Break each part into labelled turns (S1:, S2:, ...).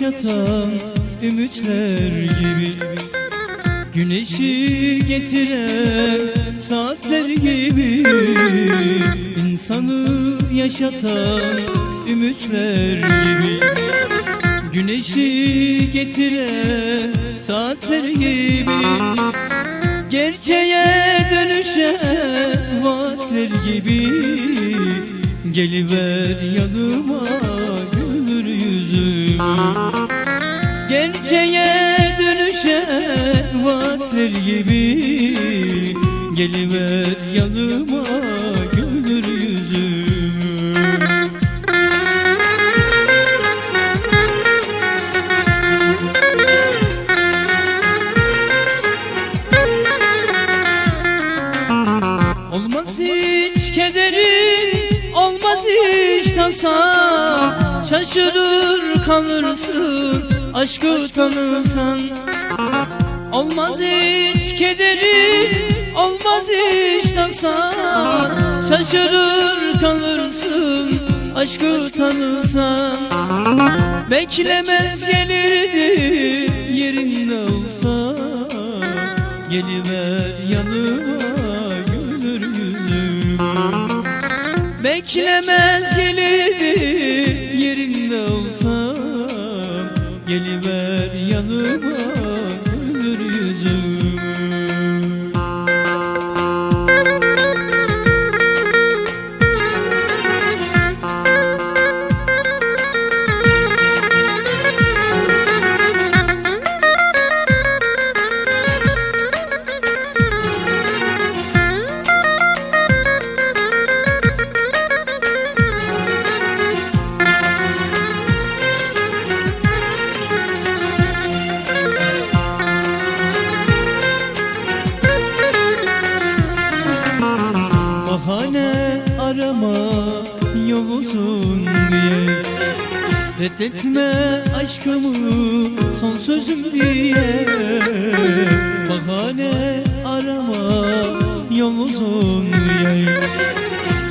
S1: yaşatan ümitler gibi Güneşi getiren saatler gibi insanı yaşatan ümitler gibi Güneşi getiren saatler gibi Gerçeğe dönüşen vaatler gibi Geliver yanıma yüzümü Gerçeğe dönüşen vaatler gibi Geliver yanıma güldür yüzümü. Olmaz hiç kederin, olmaz hiç tasan Şaşırır kalırsın, aşkı tanırsan Olmaz hiç kederin, olmaz hiç tasan Şaşırır kalırsın, aşkı tanırsan Beklemez gelirdi yerinde olsa. Geliver yanıma güldür yüzümü Beklemez gelirdi Geliver yanıma uzun diye. Reddetme aşkımı son sözüm diye. Bahane arama yol uzun diye.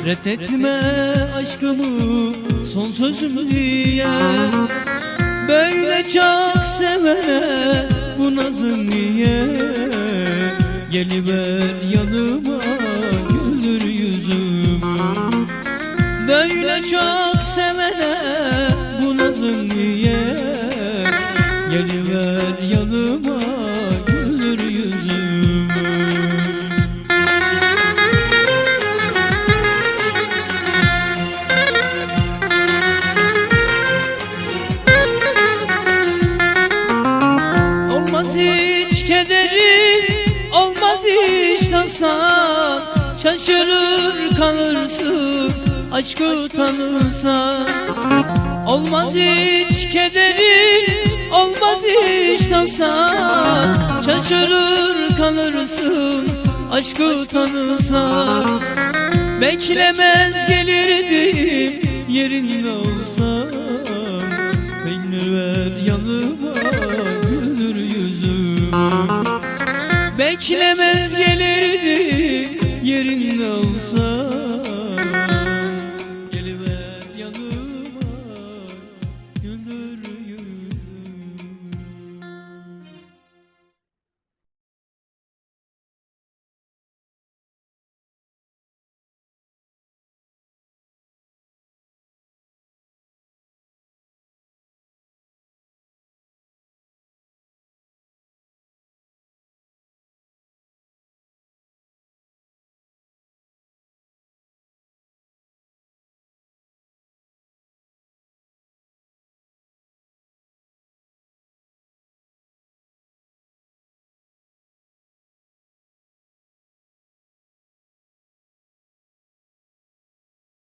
S1: Reddetme aşkımı son sözüm diye. Böyle çok sevene bu nazım niye? Geliver yanıma çok sevene bu nazım niye? Geliver yanıma güldür yüzümü. Olmaz hiç kederin, olmaz hiç tasan Şaşırır kalırsın, aşkı tanırsan Olmaz hiç kederin, olmaz hiç tasan Şaşırır kalırsın, aşkı tanırsan Beklemez gelirdim yerinde olsam. Peynir ver yanıma güldür yüzümü Beklemez gelirdi yerinde olsam